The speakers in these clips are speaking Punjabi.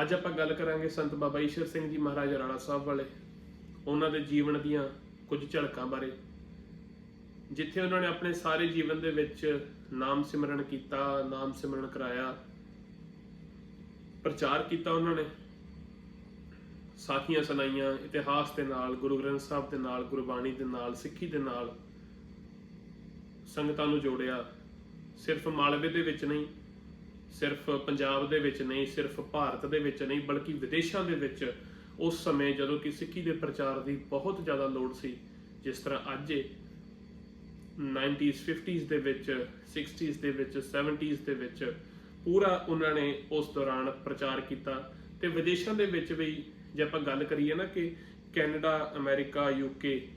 ਅੱਜ ਆਪਾਂ ਗੱਲ ਕਰਾਂਗੇ ਸੰਤ ਬਾਬਾ ਈਸ਼ਰ ਸਿੰਘ ਜੀ ਮਹਾਰਾਜ ਰਾਣਾ ਸਾਹਿਬ ਵਾਲੇ, ਉਹਨਾਂ ਦੇ ਜੀਵਨ ਦੀਆਂ ਕੁਝ ਝਲਕਾਂ ਬਾਰੇ। ਜਿੱਥੇ ਉਹਨਾਂ ਨੇ ਆਪਣੇ ਸਾਰੇ ਜੀਵਨ ਦੇ ਵਿੱਚ ਨਾਮ ਸਿਮਰਨ ਕੀਤਾ, ਨਾਮ ਸਿਮਰਨ ਕਰਾਇਆ, ਪ੍ਰਚਾਰ ਕੀਤਾ ਉਹਨਾਂ ਨੇ। ਸਾਖੀਆਂ ਸੁਣਾਈਆਂ, ਇਤਿਹਾਸ ਦੇ ਨਾਲ, ਗੁਰੂ ਗ੍ਰੰਥ ਸਾਹਿਬ ਦੇ ਨਾਲ, ਗੁਰਬਾਣੀ ਦੇ ਨਾਲ, ਸਿੱਖੀ ਦੇ ਨਾਲ ਸੰਗਤਾਂ ਨੂੰ ਜੋੜਿਆ। ਸਿਰਫ ਮਾਲਵੇ ਦੇ ਵਿੱਚ ਨਹੀਂ ਸਿਰਫ ਪੰਜਾਬ ਦੇ ਵਿੱਚ ਨਹੀਂ, ਸਿਰਫ ਭਾਰਤ ਦੇ ਵਿੱਚ ਨਹੀਂ, ਬਲਕਿ ਵਿਦੇਸ਼ਾਂ ਦੇ ਵਿੱਚ ਉਸ ਸਮੇਂ ਜਦੋਂ ਕਿ ਸਿੱਖੀ ਦੇ ਪ੍ਰਚਾਰ ਦੀ ਬਹੁਤ ਜ਼ਿਆਦਾ ਲੋੜ ਸੀ, ਜਿਸ ਤਰ੍ਹਾਂ ਅੱਜ ਇਹ 90s 50s ਦੇ ਵਿੱਚ 60s ਦੇ ਵਿੱਚ 70s ਦੇ ਵਿੱਚ ਪੂਰਾ ਉਹਨਾਂ ਨੇ ਉਸ ਦੌਰਾਨ ਪ੍ਰਚਾਰ ਕੀਤਾ। ਤੇ ਵਿਦੇਸ਼ਾਂ ਦੇ ਵਿੱਚ ਵੀ ਜੇ ਆਪਾਂ ਗੱਲ ਕਰੀਏ ਨਾ ਕਿ ਕੈਨੇਡਾ, ਅਮਰੀਕਾ ਯੂਕੇ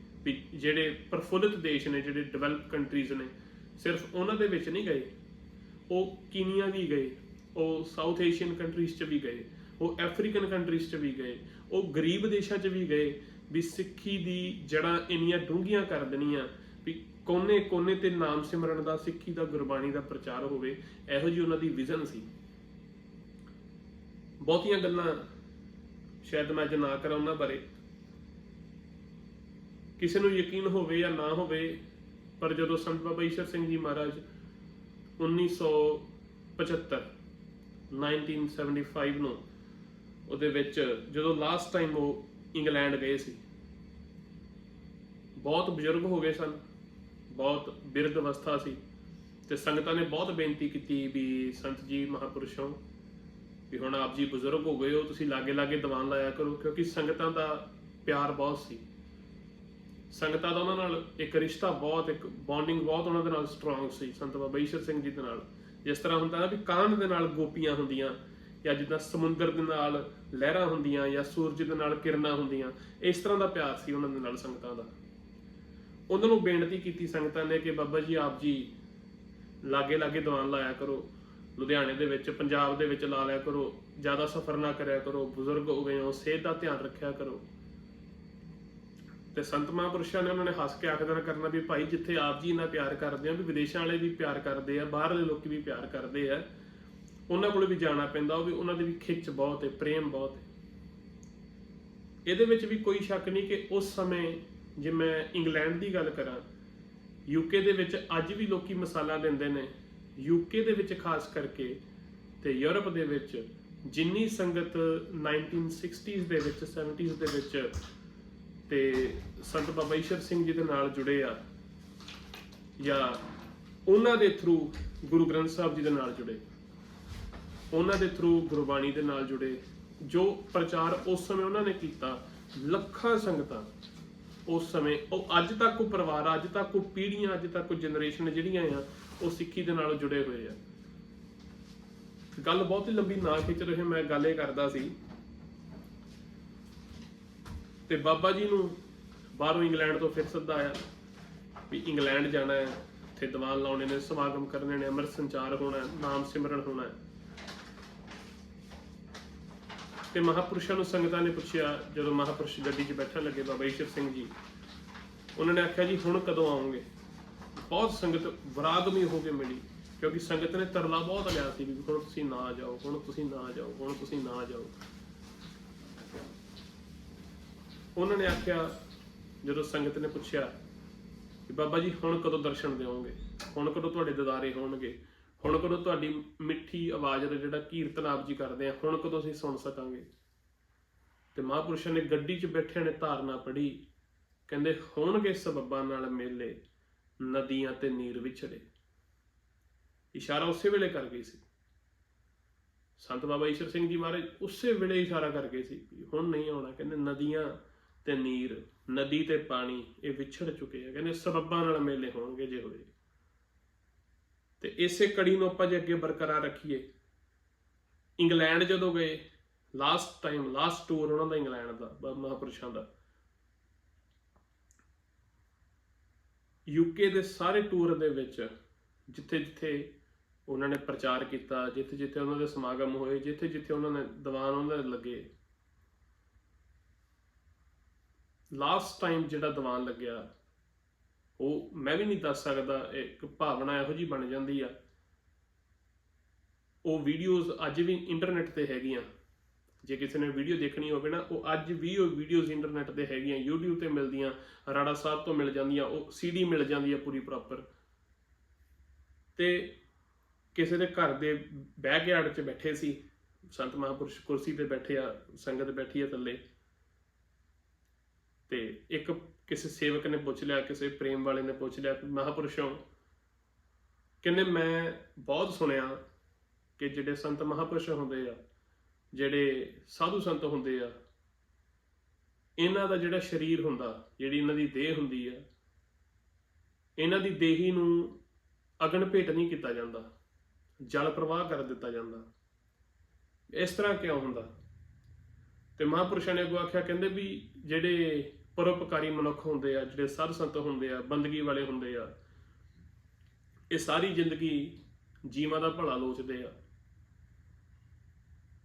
ਜਿਹੜੇ ਪ੍ਰਫੁੱਲਿਤ ਦੇਸ਼ ਨੇ, ਜਿਹੜੇ ਡਿਵੈਲਪ ਕੰਟਰੀਜ਼ ਨੇ, ਸਿਰਫ ਉਹਨਾਂ ਦੇ ਵਿੱਚ ਨਹੀਂ ਗਏ। ਉਹ ਕੀਨੀਆ ਵੀ ਗਏ, ਉਹ ਸਾਊਥ ਏਸ਼ੀਅਨ ਕੰਟਰੀਜ਼ 'ਚ ਵੀ ਗਏ, ਉਹ ਅਫਰੀਕਨ ਕੰਟਰੀਜ਼ 'ਚ ਵੀ ਗਏ, ਉਹ ਗਰੀਬ ਦੇਸ਼ਾਂ 'ਚ ਵੀ ਗਏ ਵੀ ਸਿੱਖੀ ਦੀ ਜੜਾਂ ਇੰਨੀਆਂ ਡੂੰਘੀਆਂ ਕਰ ਦੇਣੀਆਂ ਵੀ ਕੋਨੇ ਕੋਨੇ ਤੇ ਨਾਮ ਸਿਮਰਨ ਦਾ, ਸਿੱਖੀ ਦਾ, ਗੁਰਬਾਣੀ ਦਾ ਪ੍ਰਚਾਰ ਹੋਵੇ, ਇਹੋ ਜੀ ਉਹਨਾਂ ਦੀ ਵਿਜ਼ਨ ਸੀ। ਬਹੁਤੀਆਂ ਗੱਲਾਂ ਸ਼ਾਇਦ ਮੈਂ ਅੱਜ ਨਾ ਕਰਾਂ ਉਹਨਾਂ ਬਾਰੇ। ਕਿਸੇ ਨੂੰ ਯਕੀਨ ਹੋਵੇ ਜਾਂ ਨਾ ਹੋਵੇ, ਪਰ ਜਦੋਂ ਸੰਤ ਬਾਬਾ ਈਸ਼ਰ ਸਿੰਘ ਜੀ ਮਹਾਰਾਜ 1975 1975 ਨੂੰ ਉਹਦੇ ਵਿੱਚ ਜਦੋਂ ਲਾਸਟ ਟਾਈਮ ਉਹ ਇੰਗਲੈਂਡ ਗਏ ਸੀ, ਬਹੁਤ ਬਜ਼ੁਰਗ ਹੋ ਗਏ ਸਨ, ਬਹੁਤ ਬਿਰਧ ਅਵਸਥਾ ਸੀ ਤੇ ਸੰਗਤਾਂ ਨੇ ਬਹੁਤ ਬੇਨਤੀ ਕੀਤੀ ਵੀ ਸੰਤ ਜੀ ਮਹਾਪੁਰਸ਼ੋਂ ਵੀ ਹੁਣ ਆਪ ਜੀ ਬਜ਼ੁਰਗ ਹੋ ਗਏ ਹੋ, ਤੁਸੀਂ ਲਾਗੇ ਲਾਗੇ ਦੀਵਾਨ ਲਾਇਆ ਕਰੋ ਕਿਉਂਕਿ ਸੰਗਤਾਂ ਦਾ ਪਿਆਰ ਬਹੁਤ ਸੀ। ਸੰਗਤਾਂ ਦਾ ਉਹਨਾਂ ਨਾਲ ਇੱਕ ਰਿਸ਼ਤਾ ਬਹੁਤ, ਇੱਕ ਬੌਂਡਿੰਗ ਬਹੁਤ ਉਹਨਾਂ ਦੇ ਨਾਲ ਸਟਰੋਂਗ ਸੀ, ਸੰਤ ਬਾਬਾ ਈਸ਼ਰ ਸਿੰਘ ਜੀ ਦੇ ਨਾਲ। ਜਿਸ ਤਰ੍ਹਾਂ ਹੁੰਦਾ ਨਾ ਵੀ ਕਾਂਡ ਦੇ ਨਾਲ ਗੋਪੀਆਂ ਹੁੰਦੀਆਂ, ਜਾਂ ਜਿੱਦਾਂ ਸਮੁੰਦਰ ਦੇ ਨਾਲ ਲਹਿਰਾਂ ਹੁੰਦੀਆਂ, ਜਾਂ ਸੂਰਜ ਦੇ ਨਾਲ ਕਿਰਨਾਂ ਹੁੰਦੀਆਂ, ਇਸ ਤਰ੍ਹਾਂ ਦਾ ਪਿਆਰ ਸੀ ਉਹਨਾਂ ਦੇ ਨਾਲ ਸੰਗਤਾਂ ਦਾ। ਉਹਨਾਂ ਨੂੰ ਬੇਨਤੀ ਕੀਤੀ ਸੰਗਤਾਂ ਨੇ ਕਿ ਬਾਬਾ ਜੀ ਆਪ ਜੀ ਲਾਗੇ ਲਾਗੇ ਦੀਵਾਨ ਲਾਇਆ ਕਰੋ। ਲੁਧਿਆਣੇ ਦੇ ਵਿੱਚ, ਪੰਜਾਬ ਦੇ ਵਿੱਚ ਲਾ ਲਿਆ ਕਰੋ। ਜ਼ਿਆਦਾ ਸਫ਼ਰ ਨਾ ਕਰਿਆ ਕਰੋ। ਬਜ਼ੁਰਗ ਹੋ ਗਏ ਹੋ, ਸਿਹਤ ਦਾ ਧਿਆਨ ਰੱਖਿਆ ਕਰੋ। ਤੇ ਸੰਤ ਮਹਾਂਪੁਰਸ਼ਾਂ ਨੇ ਉਹਨਾਂ ਨੇ ਹੱਸ ਕੇ ਆਖਦਾ ਕਰਨਾ ਵੀ ਭਾਈ ਜਿੱਥੇ ਆਪ ਜੀ ਇੰਨਾ ਪਿਆਰ ਕਰਦੇ ਆ, ਵੀ ਵਿਦੇਸ਼ਾਂ ਵਾਲੇ ਵੀ ਪਿਆਰ ਕਰਦੇ ਆ, ਬਾਹਰਲੇ ਲੋਕ ਵੀ ਪਿਆਰ ਕਰਦੇ ਆ, ਉਹਨਾਂ ਕੋਲ ਵੀ ਜਾਣਾ ਪੈਂਦਾ, ਉਹ ਵੀ ਉਹਨਾਂ ਦੀ ਵੀ ਖਿੱਚ ਬਹੁਤ ਹੈ, ਪ੍ਰੇਮ ਬਹੁਤ ਹੈ। ਇਹਦੇ ਵਿੱਚ ਵੀ ਕੋਈ ਸ਼ੱਕ ਨਹੀਂ ਕਿ ਉਸ ਸਮੇਂ ਜੇ ਮੈਂ ਇੰਗਲੈਂਡ ਦੀ ਗੱਲ ਕਰਾਂ ਯੂਕੇ ਦੇ ਵਿੱਚ ਅੱਜ ਵੀ ਲੋਕੀ ਮਸਾਲਾ ਦਿੰਦੇ ਨੇ ਯੂਕੇ ਦੇ ਵਿੱਚ ਖਾਸ ਕਰਕੇ ਤੇ ਯੂਰਪ ਦੇ ਵਿੱਚ ਜਿੰਨੀ ਸੰਗਤ 1960s ਦੇ ਵਿੱਚ 70s ਦੇ ਵਿੱਚ ਤੇ ਸੰਤ ਬਾਬਾ ਈਸ਼ਰ ਸਿੰਘ ਜੀ ਦੇ ਨਾਲ ਜੁੜੇ ਆ ਜਾਂ ਉਹਨਾਂ ਦੇ ਥਰੂ ਗੁਰੂ ਗ੍ਰੰਥ ਸਾਹਿਬ ਜੀ ਦੇ ਨਾਲ ਜੁੜੇ, ਉਹਨਾਂ ਦੇ ਥਰੂ ਗੁਰਬਾਣੀ ਦੇ ਨਾਲ ਜੁੜੇ, ਜੋ ਪ੍ਰਚਾਰ ਉਸ ਸਮੇਂ ਉਹਨਾਂ ਨੇ ਕੀਤਾ, ਲੱਖਾਂ ਸੰਗਤਾਂ ਉਸ ਸਮੇਂ, ਉਹ ਅੱਜ ਤੱਕ ਉਹ ਪਰਿਵਾਰ ਅੱਜ ਤੱਕ ਉਹ ਪੀੜ੍ਹੀਆਂ, ਅੱਜ ਤੱਕ ਉਹ ਜਨਰੇਸ਼ਨ ਜਿਹੜੀਆਂ ਆ, ਉਹ ਸਿੱਖੀ ਦੇ ਨਾਲ ਜੁੜੇ ਹੋਏ ਆ। ਗੱਲ ਬਹੁਤ ਹੀ ਲੰਬੀ ਨਾ ਖਿੱਚ ਰਹੇ, ਮੈਂ ਗੱਲ ਇਹ ਕਰਦਾ ਸੀ ਤੇ ਬਾਬਾ ਜੀ ਨੂੰ ਬਾਹਰੋਂ ਇੰਗਲੈਂਡ ਤੋਂ ਫਿਰ ਸੱਦਾ ਆਇਆ ਵੀ ਇੰਗਲੈਂਡ ਜਾਣਾ ਹੈ, ਉੱਥੇ ਦੀਵਾਨ ਲਾਉਣੇ ਨੇ, ਸਮਾਗਮ ਕਰਨੇ ਨੇ, ਅੰਮ੍ਰਿਤ ਸੰਚਾਰ ਹੋਣਾ ਹੈ, ਨਾਮ ਸਿਮਰਨ ਹੋਣਾ ਹੈ। ਤੇ ਮਹਾਪੁਰਸ਼ਾਂ ਨੂੰ ਸੰਗਤਾਂ ਨੇ ਪੁੱਛਿਆ, ਜਦੋਂ ਮਹਾਪੁਰਸ਼ ਗੱਡੀ 'ਚ ਬੈਠਣ ਲੱਗੇ ਬਾਬਾ ਈਸ਼ਰ ਸਿੰਘ ਜੀ, ਉਹਨਾਂ ਨੇ ਆਖਿਆ, ਜੀ, ਹੁਣ ਕਦੋਂ ਆਉਂਗੇ? ਬਹੁਤ ਸੰਗਤ ਵਿਰਾਗਮੀ ਹੋ ਕੇ ਮਿਲੀ, ਕਿਉਂਕਿ ਸੰਗਤ ਨੇ ਤਰਲਾ ਬਹੁਤ ਲਿਆ ਸੀ ਵੀ ਹੁਣ ਤੁਸੀਂ ਨਾ ਜਾਓ, ਹੁਣ ਤੁਸੀਂ ਨਾ ਜਾਓ, ਹੁਣ ਤੁਸੀਂ ਨਾ ਜਾਓ। ਉਹਨਾਂ ਨੇ ਆਖਿਆ, ਜਦੋਂ ਸੰਗਤ ਨੇ ਪੁੱਛਿਆ ਕਿ ਬਾਬਾ ਜੀ, ਹੁਣ ਕਦੋਂ ਦਰਸ਼ਨ ਦਿਓਗੇ? ਹੁਣ ਕਦੋਂ ਤੁਹਾਡੇ ਦਿਦਾਰੇ ਹੋਣਗੇ? ਹੁਣ ਕਦੋਂ ਤੁਹਾਡੀ ਮਿੱਠੀ ਆਵਾਜ਼ ਦਾ ਜਿਹੜਾ ਕੀਰਤਨ ਆਪ ਜੀ ਕਰਦੇ ਆ, ਹੁਣ ਕਦੋਂ ਅਸੀਂ ਸੁਣ ਸਕਾਂਗੇ? ਤੇ ਮਹਾਪੁਰਸ਼ਾਂ ਨੇ ਗੱਡੀ 'ਚ ਬੈਠਿਆਂ ਨੇ, ਧਾਰਨਾ ਪੜੀ ਕਹਿੰਦੇ, ਹੋਣਗੇ ਸਬੱਬਾਂ ਨਾਲ ਮੇਲੇ, ਨਦੀਆਂ ਤੇ ਨੀਰ ਵਿਛੜੇ। ਇਸ਼ਾਰਾ ਉਸੇ ਵੇਲੇ ਕਰ ਗਈ ਸੀ। ਸੰਤ ਬਾਬਾ ਈਸ਼ਰ ਸਿੰਘ ਜੀ ਮਹਾਰਾਜ ਉਸੇ ਵੇਲੇ ਇਸ਼ਾਰਾ ਕਰ ਗਏ ਸੀ ਹੁਣ ਨਹੀਂ ਆਉਣਾ। ਕਹਿੰਦੇ, ਨਦੀਆਂ ਤੇ ਨੀਰ, ਨਦੀ ਤੇ ਪਾਣੀ, ਇਹ ਵਿਛੜ ਚੁੱਕੇ ਆ। ਕਹਿੰਦੇ ਸਰੱਬਾਂ ਨਾਲ ਮੇਲੇ ਹੋਣਗੇ ਜੇ ਹੋਏ। ਤੇ ਇਸੇ ਕੜੀ ਨੂੰ ਆਪਾਂ ਜੇ ਅੱਗੇ ਬਰਕਰਾਰ ਰੱਖੀਏ, ਇੰਗਲੈਂਡ ਜਦੋਂ ਗਏ ਲਾਸਟ ਟਾਈਮ ਲਾਸਟ ਟੂਰ ਉਹਨਾਂ ਦਾ ਇੰਗਲੈਂਡ ਦਾ ਮਹਾਪੁਰਸ਼ਾਂ ਦਾ। ਯੂਕੇ ਦੇ ਸਾਰੇ ਟੂਰ ਦੇ ਵਿੱਚ ਜਿੱਥੇ ਜਿੱਥੇ ਉਹਨਾਂ ਨੇ ਪ੍ਰਚਾਰ ਕੀਤਾ ਜਿੱਥੇ ਜਿੱਥੇ ਉਹਨਾਂ ਦੇ ਸਮਾਗਮ ਹੋਏ ਜਿੱਥੇ ਜਿੱਥੇ ਉਹਨਾਂ ਨੇ ਦੀਵਾਨ ਉਹਨਾਂ ਦੇ ਲੱਗੇ ਲਾਸਟ ਟਾਈਮ ਜਿਹੜਾ ਦੀਵਾਨ ਲੱਗਿਆ, ਉਹ ਮੈਂ ਵੀ ਨਹੀਂ ਦੱਸ ਸਕਦਾ, ਇੱਕ ਭਾਵਨਾ ਇਹੋ ਜੀ ਬਣ ਜਾਂਦੀ ਆ। ਉਹ ਵੀਡੀਓਜ਼ ਅੱਜ ਵੀ ਇੰਟਰਨੈਟ ਤੇ ਹੈਗੀਆਂ। ਜੇ ਕਿਸੇ ਨੇ ਵੀਡੀਓ ਦੇਖਣੀ ਹੋਵੇ ਨਾ, ਉਹ ਅੱਜ ਵੀ ਉਹ ਵੀਡੀਓਜ਼ ਇੰਟਰਨੈਟ ਤੇ ਹੈਗੀਆਂ। YouTube ਤੇ ਮਿਲਦੀਆਂ, ਰਾੜਾ ਸਾਹਿਬ ਤੋਂ ਮਿਲ ਜਾਂਦੀਆਂ, ਉਹ CD ਮਿਲ ਜਾਂਦੀ ਆ ਪੂਰੀ ਪ੍ਰੋਪਰ ਤੇ ਕਿਸੇ ਦੇ ਘਰ ਦੇ ਬੈਕਯਾਰਡ 'ਚ ਬੈਠੇ ਸੀ, ਸੰਤ ਮਹਾਂਪੁਰਸ਼ ਕੁਰਸੀ ਤੇ ਬੈਠੇ ਆ, ਸੰਗਤ ਬੈਠੀ ਆ ਥੱਲੇ। ਤੇ ਇੱਕ ਕਿਸੇ ਸੇਵਕ ਨੇ ਪੁੱਛ ਲਿਆ, ਕਿਸੇ ਪ੍ਰੇਮ ਵਾਲੇ ਨੇ ਪੁੱਛ ਲਿਆ ਕਿ ਮਹਾਂਪੁਰਸ਼ੋਂ। ਕਹਿੰਦੇ, ਮੈਂ ਬਹੁਤ ਸੁਣਿਆ ਕਿ ਜਿਹੜੇ ਸੰਤ ਮਹਾਂਪੁਰਸ਼ ਹੁੰਦੇ ਆ, ਜਿਹੜੇ ਸਾਧੂ ਸੰਤ ਹੁੰਦੇ ਆ, ਇਹਨਾਂ ਦਾ ਜਿਹੜਾ ਸਰੀਰ ਹੁੰਦਾ, ਜਿਹੜੀ ਇਹਨਾਂ ਦੀ ਦੇਹ ਹੁੰਦੀ ਆ, ਇਹਨਾਂ ਦੀ ਦੇਹੀ ਨੂੰ ਅਗਨ ਭੇਟ ਨਹੀਂ ਕੀਤਾ ਜਾਂਦਾ, ਜਲ ਪ੍ਰਵਾਹ ਕਰ ਦਿੱਤਾ ਜਾਂਦਾ। ਇਸ ਤਰ੍ਹਾਂ ਕਿਉਂ ਹੁੰਦਾ? ਤੇ ਮਹਾਂਪੁਰਸ਼ਾਂ ਨੇ ਅੱਗੋਂ ਆਖਿਆ, ਕਹਿੰਦੇ ਵੀ ਜਿਹੜੇ ਪਰਉਪਕਾਰੀ ਮਨੁੱਖ ਹੁੰਦੇ ਆ, ਜਿਹੜੇ ਸਾਧ ਸੰਤ ਹੁੰਦੇ ਆ, ਬੰਦਗੀ ਵਾਲੇ ਹੁੰਦੇ ਆ, ਇਹ ਸਾਰੀ ਜ਼ਿੰਦਗੀ ਜੀਵਾਂ ਦਾ ਭਲਾ ਲੋਚਦੇ ਆ।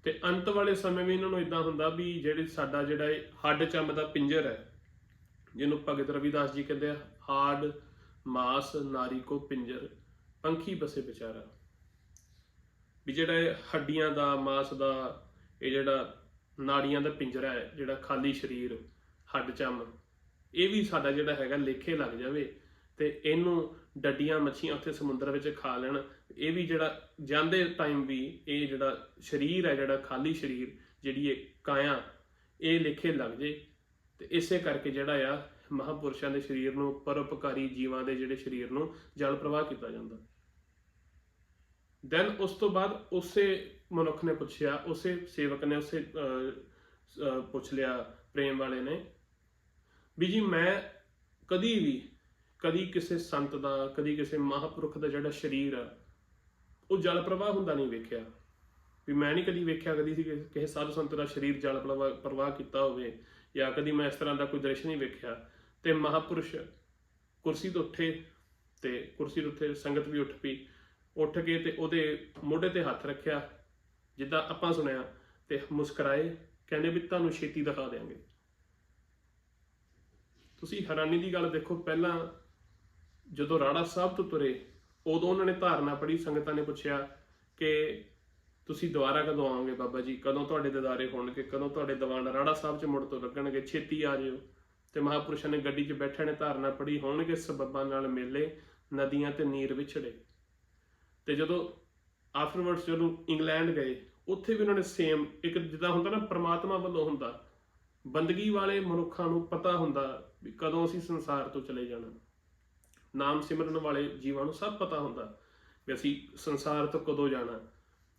ਤੇ ਅੰਤ ਵਾਲੇ ਸਮੇਂ ਵੀ ਇਹਨਾਂ ਨੂੰ ਇਦਾਂ ਹੁੰਦਾ ਵੀ ਜਿਹੜੇ ਸਾਡਾ ਜਿਹੜਾ ਇਹ ਹੱਡ ਚੰਮ ਦਾ ਪਿੰਜਰ ਹੈ, ਜਿਹਨੂੰ ਭਗਤ ਰਵਿਦਾਸ ਜੀ ਕਹਿੰਦੇ ਆ ਹਾਡ ਮਾਸ, ਨਾਰੀ ਕੋ ਪਿੰਜਰ, ਪੰਖੀ ਬਸੇ ਵਿਚਾਰਾ। ਵੀ ਜਿਹੜਾ ਇਹ ਹੱਡੀਆਂ ਦਾ, ਮਾਸ ਦਾ, ਇਹ ਜਿਹੜਾ ਨਾੜੀਆਂ ਦਾ ਪਿੰਜਰਾ ਹੈ, ਜਿਹੜਾ ਖਾਲੀ ਸਰੀਰ ਹੱਡ ਚੰਮ। ਇਹ ਵੀ ਸਾਡਾ ਜਿਹੜਾ ਹੈਗਾ ਲੇਖੇ ਲੱਗ ਜਾਵੇ ਤੇ ਇਹਨੂੰ ਡੱਡੀਆਂ ਮੱਛੀਆਂ ਉੱਥੇ ਸਮੁੰਦਰ ਵਿੱਚ ਖਾ ਲੈਣ। ਇਹ ਵੀ ਜਿਹੜਾ ਜਾਂਦੇ ਟਾਈਮ ਵੀ ਇਹ ਜਿਹੜਾ ਸਰੀਰ ਹੈ, ਜਿਹੜਾ ਖਾਲੀ ਸਰੀਰ ਜਿਹੜੀ ਇਹ ਕਾਇਆ, ਇਹ ਲੇਖੇ ਲੱਗ ਜੇ। ਤੇ ਇਸੇ ਕਰਕੇ ਜਿਹੜਾ ਆ ਮਹਾਪੁਰਸ਼ਾਂ ਦੇ ਸਰੀਰ ਨੂੰ, ਪਰਉਪਕਾਰੀ ਜੀਵਾਂ ਦੇ ਜਿਹੜੇ ਸਰੀਰ ਨੂੰ ਜਲ ਪ੍ਰਵਾਹ ਕੀਤਾ ਜਾਂਦਾ। ਦੈਨ ਉਸ ਤੋਂ ਬਾਅਦ ਉਸੇ ਮਨੁੱਖ ਨੇ ਪੁੱਛਿਆ, ਉਸੇ ਸੇਵਕ ਨੇ, ਉਸੇ ਪੁੱਛ ਲਿਆ, ਪ੍ਰੇਮ ਵਾਲੇ ਨੇ ਵੀ ਜੀ ਮੈਂ ਕਦੀ ਵੀ, ਕਦੀ ਕਿਸੇ ਸੰਤ ਦਾ, ਕਦੀ ਕਿਸੇ ਮਹਾਪੁਰਖ ਦਾ ਜਿਹੜਾ ਸਰੀਰ ਆ, ਉਹ ਜਲ ਪ੍ਰਵਾਹ ਹੁੰਦਾ ਨਹੀਂ ਵੇਖਿਆ। ਵੀ ਮੈਂ ਨਹੀਂ ਕਦੀ ਵੇਖਿਆ, ਕਦੀ ਸੀ ਕਿਸੇ ਸਾਧੂ ਸੰਤ ਦਾ ਸਰੀਰ ਜਲ ਪ੍ਰਵਾਹ ਪ੍ਰਵਾਹ ਕੀਤਾ ਹੋਵੇ ਜਾਂ ਕਦੀ ਮੈਂ ਇਸ ਤਰ੍ਹਾਂ ਦਾ ਕੋਈ ਦ੍ਰਿਸ਼ ਨਹੀਂ ਵੇਖਿਆ। ਤੇ ਮਹਾਪੁਰਸ਼ ਕੁਰਸੀ ਤੋਂ ਉੱਠੇ ਤੇ ਕੁਰਸੀ ਤੋਂ ਉੱਤੇ ਸੰਗਤ ਵੀ ਉੱਠ ਪਈ। ਉੱਠ ਕੇ ਤੇ ਉਹਦੇ ਮੋਢੇ ਤੇ ਹੱਥ ਰੱਖਿਆ, ਜਿੱਦਾਂ ਆਪਾਂ ਸੁਣਿਆ, ਤੇ ਮੁਸਕਰਾਏ, ਕਹਿੰਦੇ ਵੀ ਤੁਹਾਨੂੰ ਛੇਤੀ ਦਿਖਾ ਦੇਾਂਗੇ ਤੁਸੀਂ ਹੈਰਾਨੀ ਦੀ ਗੱਲ ਦੇਖੋ, ਪਹਿਲਾਂ ਜਦੋਂ ਰਾੜਾ ਸਾਹਿਬ ਤੋਂ ਤੁਰੇ, ਉਦੋਂ ਉਹਨਾਂ ਨੇ ਧਾਰਨਾ ਪੜੀ ਸੰਗਤਾਂ ਨੇ ਪੁੱਛਿਆ ਕਿ ਤੁਸੀਂ ਦੁਬਾਰਾ ਕਦੋਂ ਆਓਗੇ ਬਾਬਾ ਜੀ? ਕਦੋਂ ਤੁਹਾਡੇ ਦਿਦਾਰੇ ਹੋਣਗੇ? ਕਦੋਂ ਤੁਹਾਡੇ ਦੀਵਾਨ ਰਾੜਾ ਸਾਹਿਬ 'ਚ ਮੁੜ ਤੋਂ ਲੱਗਣਗੇ? ਛੇਤੀ ਆ ਜਿਓ। ਤੇ ਮਹਾਪੁਰਸ਼ਾਂ ਨੇ ਗੱਡੀ 'ਚ ਬੈਠੇ ਨੇ, ਧਾਰਨਾ ਪੜੀ ਹੋਣਗੇ ਸਬੱਬਾਂ ਨਾਲ ਮੇਲੇ, ਨਦੀਆਂ ਤੇ ਨੀਰ ਵਿਛੜੇ। ਤੇ ਜਦੋਂ ਆਫਟਰਵਰਡਸ ਜਦੋਂ ਇੰਗਲੈਂਡ ਗਏ, ਉੱਥੇ ਵੀ ਉਹਨਾਂ ਨੇ ਸੇਮ ਇੱਕ ਜਿੱਦਾਂ ਹੁੰਦਾ ਨਾ, ਪ੍ਰਮਾਤਮਾ ਵੱਲੋਂ ਹੁੰਦਾ। ਬੰਦਗੀ ਵਾਲੇ ਮਨੁੱਖਾਂ ਨੂੰ ਪਤਾ ਹੁੰਦਾ ਵੀ ਕਦੋਂ ਅਸੀਂ ਸੰਸਾਰ ਤੋਂ ਚਲੇ ਜਾਣਾ। ਨਾਮ ਸਿਮਰਨ ਵਾਲੇ ਜੀਵਾਂ ਨੂੰ ਸਭ ਪਤਾ ਹੁੰਦਾ ਵੀ ਅਸੀਂ ਸੰਸਾਰ ਤੋਂ ਕਦੋਂ ਜਾਣਾ।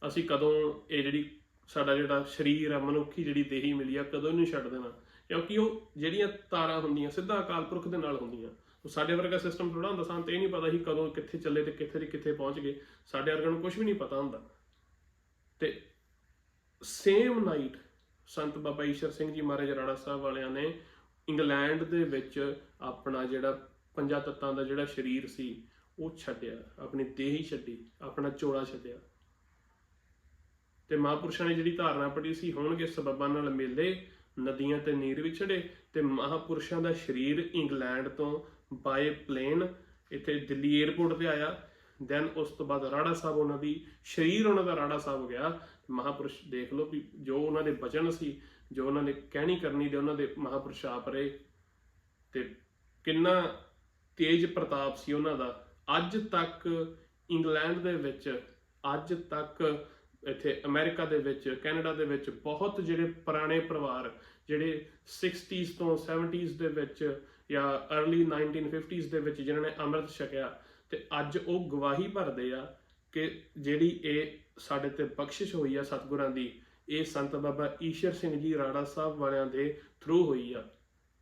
ਅਸੀਂ ਕਦੋਂ ਇਹ ਜਿਹੜੀ ਸਾਡਾ ਜਿਹੜਾ ਸਰੀਰ ਆ, ਮਨੁੱਖੀ ਜਿਹੜੀ ਦੇਹੀ ਮਿਲੀ ਆ, ਕਦੋਂ ਇਹਨੂੰ ਛੱਡ ਦੇਣਾ। ਕਿਉਂਕਿ ਉਹ ਜਿਹੜੀਆਂ ਤਾਰਾਂ ਹੁੰਦੀਆਂ, ਸਿੱਧਾ ਅਕਾਲ ਪੁਰਖ ਦੇ ਨਾਲ ਹੁੰਦੀਆਂ। ਉਹ ਸਾਡੇ ਵਰਗਾ ਸਿਸਟਮ ਥੋੜਾ ਹੁੰਦਾ, ਸਾਨੂੰ ਤੇ ਇਹ ਨਹੀਂ ਪਤਾ ਸੀ ਕਦੋਂ, ਕਿੱਥੇ ਚੱਲੇ ਤੇ ਕਿੱਥੇ ਦੀ ਕਿੱਥੇ ਪਹੁੰਚ ਗਏ। ਸਾਡੇ ਵਰਗਿਆਂ ਨੂੰ ਕੁਝ ਵੀ ਨਹੀਂ ਪਤਾ ਹੁੰਦਾ। ਤੇ ਸੇਮ ਨਾਈਟ ਸੰਤ ਬਾਬਾ ਈਸ਼ਰ ਸਿੰਘ ਜੀ ਮਹਾਰਾਜ ਰਾਣਾ ਸਾਹਿਬ ਵਾਲਿਆਂ ਨੇ ਇੰਗਲੈਂਡ ਦੇ ਵਿੱਚ ਆਪਣਾ ਜਿਹੜਾ ਪੰਜਾਂ ਤੱਤਾਂ ਦਾ ਜਿਹੜਾ ਸਰੀਰ ਸੀ, ਉਹ ਛੱਡਿਆ, ਆਪਣੀ ਦੇਹ ਹੀ ਛੱਡੀ, ਆਪਣਾ ਚੋਲਾ ਛੱਡਿਆ। ਤੇ ਮਹਾਪੁਰਸ਼ਾਂ ਨੇ ਜਿਹੜੀ ਧਾਰਨਾ ਪੜੀ ਸੀ, ਹੋਣਗੇ ਸਬਬਾਂ ਨਾਲ ਮੇਲੇ, ਨਦੀਆਂ ਤੇ ਨੀਰ ਵਿਛੜੇ ਤੇ ਮਹਾਪੁਰਸ਼ਾਂ ਦਾ ਸਰੀਰ ਇੰਗਲੈਂਡ ਤੋਂ ਬਾਏ ਪਲੇਨ, ਇੱਥੇ ਦਿੱਲੀ 에ਅਰਪੋਰਟ ਤੇ ਆਇਆ। ਦੈਨ ਉਸ ਤੋਂ ਬਾਅਦ ਰਾੜਾ ਸਾਹਿਬ ਉਹਨਾਂ ਦੀ, ਸਰੀਰ ਉਹਨਾਂ ਦਾ ਰਾੜਾ ਸਾਹਿਬ ਗਿਆ। ਮਹਾਪੁਰਸ਼ ਦੇਖ ਲਓ ਵੀ ਜੋ ਉਹਨਾਂ ਦੇ ਬਚਨ ਸੀ, ਜੋ ਉਹਨਾਂ ਨੇ ਕਹਿਣੀ ਕਰਨੀ ਦੇ ਉਹਨਾਂ ਦੇ ਮਹਾਪੁਰਸ਼ ਆਪ ਰਹੇ। ਤੇ ਕਿੰਨਾ ਤੇਜ ਪ੍ਰਤਾਪ ਸੀ ਉਹਨਾਂ ਦਾ। ਅੱਜ ਤੱਕ ਇੰਗਲੈਂਡ ਦੇ ਵਿੱਚ, ਅੱਜ ਤੱਕ ਇੱਥੇ ਅਮਰੀਕਾ ਦੇ ਵਿੱਚ, ਕੈਨੇਡਾ ਦੇ ਵਿੱਚ ਬਹੁਤ ਜਿਹੜੇ ਪੁਰਾਣੇ ਪਰਿਵਾਰ, ਜਿਹੜੇ 60s ਤੋਂ 70s ਦੇ ਵਿੱਚ ਜਾਂ अर्ਲੀ 1950s ਦੇ ਵਿੱਚ ਜਿਨ੍ਹਾਂ ਨੇ ਅੰਮ੍ਰਿਤ ਛਕਿਆ, ਤੇ ਅੱਜ ਉਹ ਗਵਾਹੀ ਭਰਦੇ ਆ ਕਿ ਜਿਹੜੀ ਇਹ ਸਾਡੇ ਤੇ ਬਖਸ਼ਿਸ਼ ਹੋਈ ਆ ਸਤਿਗੁਰਾਂ ਦੀ, ਇਹ ਸੰਤ ਬਾਬਾ ਈਸ਼ਰ ਸਿੰਘ ਜੀ ਰਾੜਾ ਸਾਹਿਬ ਵਾਲਿਆਂ ਦੇ ਥਰੂ ਹੋਈ ਆ।